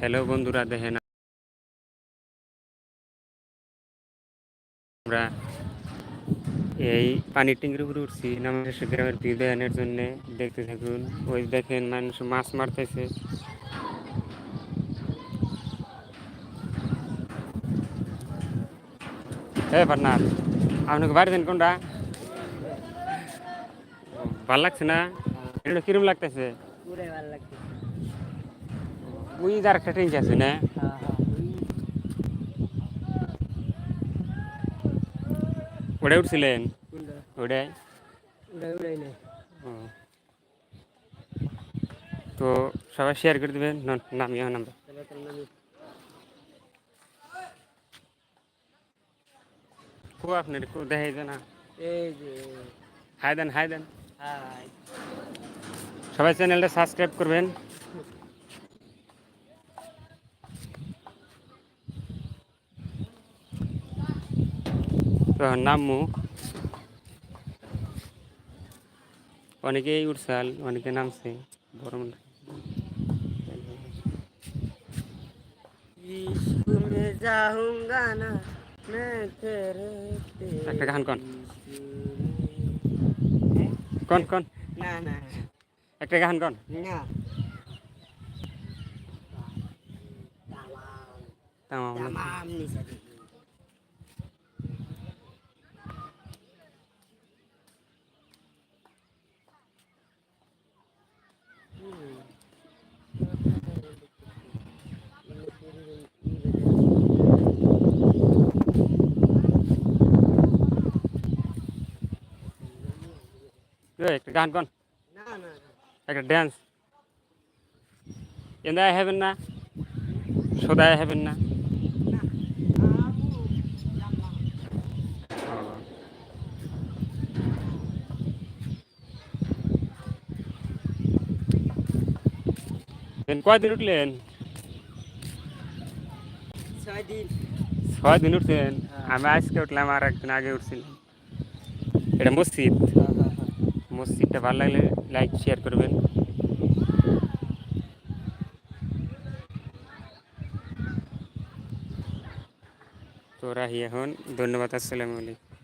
Hello বন্ধুরা, দেখেন আমরা এই পানির ট্যাঙ্কির উপরে উঠছি আমাদের গ্রামের ভিউ দেখানোর জন্য দেখতে থাকুন। ওই দেখেন মানুষ মাছ মারতেছে। আপনাকে বাড়ি দেন কোনটা? ভালো লাগছে না? কিরম লাগতেছে? পুরাই লাগছে ওই যার একটা ট্যাঙ্কি আছে না? হ্যাঁ হ্যাঁ ওটাই উঠছিলেন ওটাই। তো সবাই শেয়ার করে দেবেন নামিও নাম্বার খুব আপনার খুব দেখাই না এই যে হাই দেন হাই দেন। সবাই চ্যানেলটা সাবস্ক্রাইব করবেন। নামমুখ অনেকেই উঠসাল অনেকে নামছে। গরম একটা গান কন। কন কন। না না। একটা গান কন। না। তামাম তামাম একটা গান কন একটা ড্যান্স এন্দায় হবেন না সদায় হবেন না। কয়দিন উঠলেন? ছয় দিন ছয় দিন উঠছেন আমি আজকে উঠলাম আর একদিন আগে উঠছিলাম। এটা মসজিদ? মসজিদটা ভালো লাগলে লাইক শেয়ার করবেন। তো রাহি এখন ধন্যবাদ আসসালামু আলাইকুম।